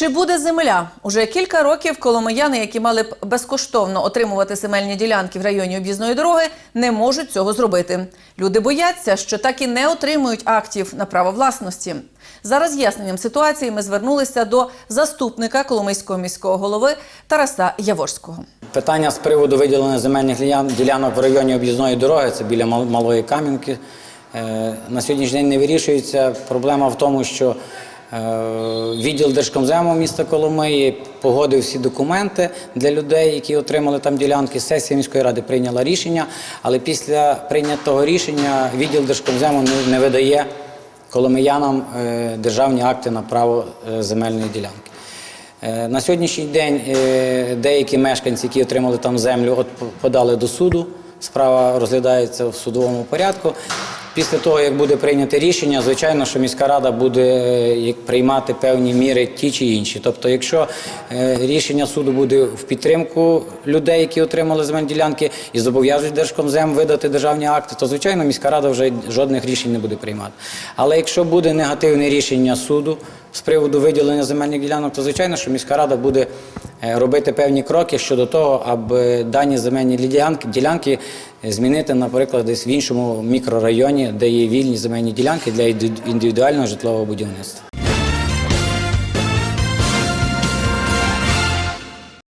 Чи буде земля? Уже кілька років коломияни, які мали б безкоштовно отримувати земельні ділянки в районі об'їзної дороги, не можуть цього зробити. Люди бояться, що так і не отримують актів на право власності. За роз'ясненням ситуації ми звернулися до заступника Коломийського міського голови Тараса Яворського. Питання з приводу виділення земельних ділянок в районі об'їзної дороги, це біля Мал- Малої Кам'янки, е, на сьогоднішній день не вирішується. Проблема в тому, що відділ Держкомзему міста Коломиї погодив всі документи для людей, які отримали там ділянки. Сесія міської ради прийняла рішення, але після прийнятого рішення відділ Держкомзему не, видає коломиянам е, державні акти на право е, земельної ділянки. Е, На сьогоднішній день е, деякі мешканці, які отримали там землю, подали до суду. Справа розглядається в судовому порядку. Після того, як буде прийнято рішення, звичайно, що міська рада буде е, приймати певні міри ті чи інші. Тобто, якщо е, рішення суду буде в підтримку людей, які отримали земельні ділянки, і зобов'яжуть Держкомзем видати державні акти, то звичайно міська рада вже жодних рішень не буде приймати. Але якщо буде негативне рішення суду з приводу виділення земельних ділянок, то звичайно, що міська рада буде робити певні кроки щодо того, аби дані земельні ділянки, е, змінити, наприклад, десь в іншому мікрорайоні, де є вільні земельні ділянки для інди- індивідуального житлового будівництва.